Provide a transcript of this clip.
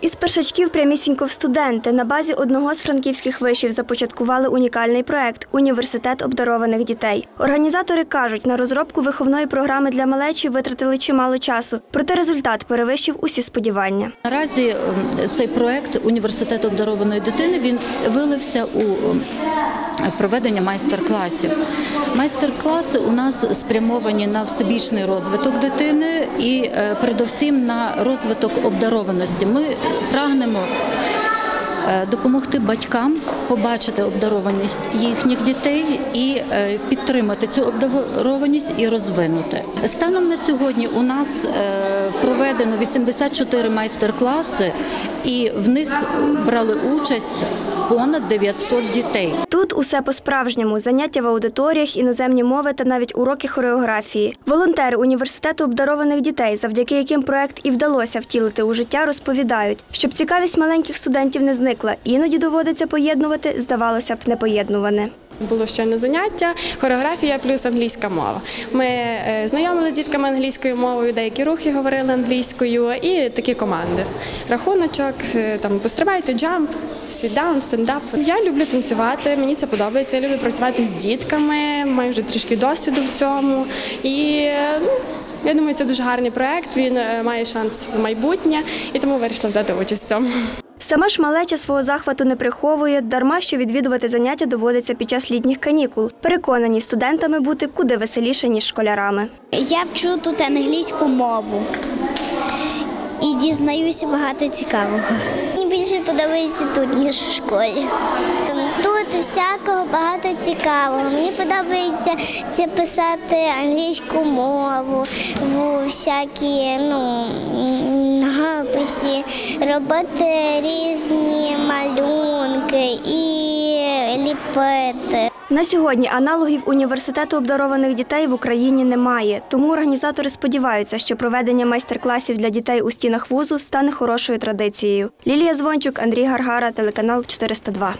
Із першачків прямісінько в студенти на базі одного з франківських вишів започаткували унікальний проект Університет обдарованих дітей. Організатори кажуть, на розробку виховної програми для малечі витратили чимало часу, проте результат перевищив усі сподівання. Наразі ем, цей проект університету обдарованої дитини він вилився у ем, проведення майстер-класів. Майстер-класи у нас спрямовані на всебічний розвиток дитини і е, передовсім на розвиток обдарованості. Ми прагнемо е, допомогти батькам побачити обдарованість їхніх дітей і е, підтримати цю обдарованість і розвинути. Станом на сьогодні у нас е, проведено 84 майстер-класи, і в них брали участь понад 900 дітей. Тут усе по-справжньому: заняття в аудиторіях, іноземні мови та навіть уроки хореографії. Волонтери університету обдарованих дітей, завдяки яким проект і вдалося втілити у життя, розповідають, щоб цікавість маленьких студентів не зникла, іноді доводиться поєднувати, здавалося б, непоєднуване. Було щойно заняття, хореографія плюс англійська мова. Ми е, знайомили з дітками англійською мовою, деякі рухи говорили англійською і такі команди. Рахуночок, е, там пострибайте, джамп, сідаун, стендап. Я люблю танцювати, мені це подобається. Я люблю працювати з дітками, маю вже трішки досвіду в цьому. І ну, я думаю, це дуже гарний проект. Він е, має шанс в майбутнє, і тому вирішила взяти участь в цьому. Сама ж малеча свого захвату не приховує, дарма що відвідувати заняття доводиться під час літніх канікул. Переконані, студентами бути куди веселіше, ніж школярами. Я вчу тут англійську мову і дізнаюся багато цікавого. Мені більше подобається тут, ніж в школі. Тут всякого багато цікавого. Мені подобається це писати англійську мову, всякі ну, робити різні малюнки і ліпити. На сьогодні аналогів університету обдарованих дітей в Україні немає, тому організатори сподіваються, що проведення майстер-класів для дітей у стінах вузу стане хорошою традицією. Лілія Звончук, Андрій Гаргара, телеканал 402.